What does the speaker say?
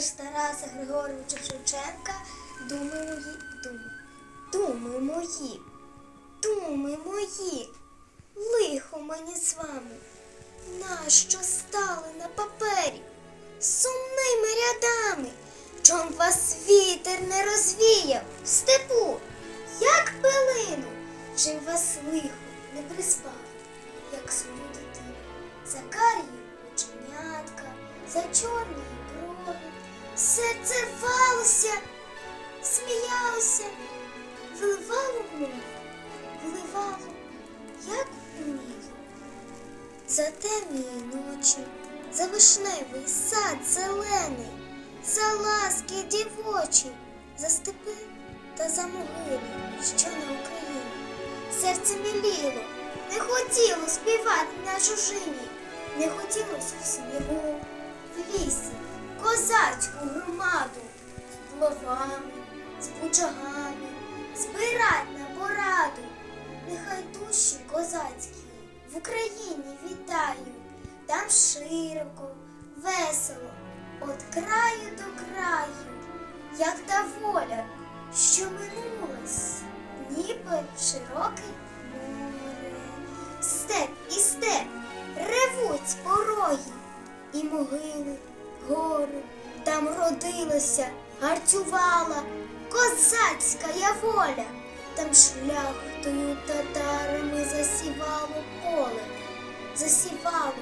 Вірш Тараса Григоровича Шевченка Думи мої, думи. Думи мої, думи мої, лихо мені з вами, нащо стали на папері? Сумними рядами, чом вас вітер не розвіяв? В степу, як пилину, чим вас лихо не приспав, як свою дитину, за карі оченятка, за чорні серце рвалося, сміялося, виливало мов, виливало, як уміло. За темні ночі, за вишневий сад зелений, за ласки дівочі, за степи та за могили, що на Україні. Серце міліло, не хотіло співати на чужині, не хотілося в снігу, в лісі, козацьку громаду з булавами, з бучагами, збирать на пораду. Нехай душі козацькі в Україні вітають, там широко, весело, от краю до краю, як та воля, що минулась, ніби широке море. Степ і степ ревуть пороги, і могили, гори, там родилася, гарцювала козацька воля, там шляхтою татарами засівало поле, засівало.